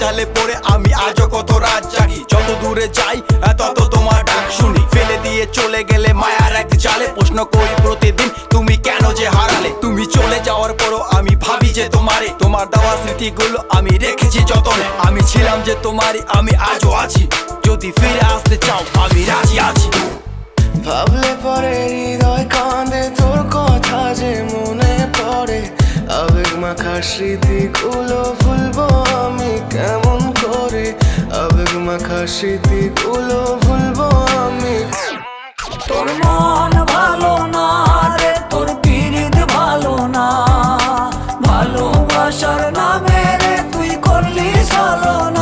জালে পড়ে আমি আজও কত রাত জাগি। যত দূরে যাই তত তোমার ডাক শুনি। ফেলে দিয়ে চলে গেলে মায়ার এক জালে। প্রশ্ন করি প্রতিদিন, তুমি কেন যে হারালে? তুমি চলে যাওয়ার পরও আমি ভাবি যে তোমারে। তোমার দেওয়া স্মৃতিগুলো আমি রেখেছি যতনে। আমি ছিলাম যে তোমারই, আমি আজও আছি। যদি ফিরে আসতে চাও, আমি রাজি আছি। ভাবলে পরে হৃদয় কাঁদে, তোর কথা যে মনে পড়ে। আবেগ মাখা স্মৃতিগুলো ভুলবো আবেগ স্মৃতি গুলো ভুলবো আমি। তোর মন ভালো না রে, তোর পিরিত ভালো না। ভালোবাসার নামে রে, তুই করলি চলো না।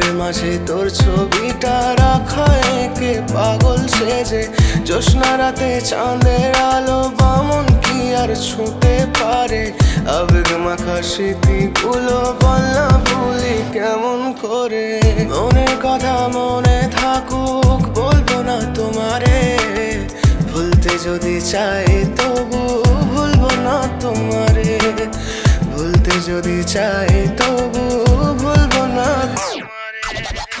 বুকের মাঝে তোর ছবিটা রাখা একে পাগল সেজে। জ্যোৎস্না রাতে চাঁদের আলো বামন কি আর ছুঁতে পারে? আবেগ মাখা স্মৃতিগুলো বলনা ভুলি কেমন করে? মনের কথা মনে থাকুক, বলব না তোমারে। ভুলতে যদি চাই তবু ভুলবো না তোমারে। ভুলতে যদি চাই তবু ভুলবো না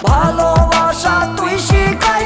ভালোবাসা তুই শিখাইলি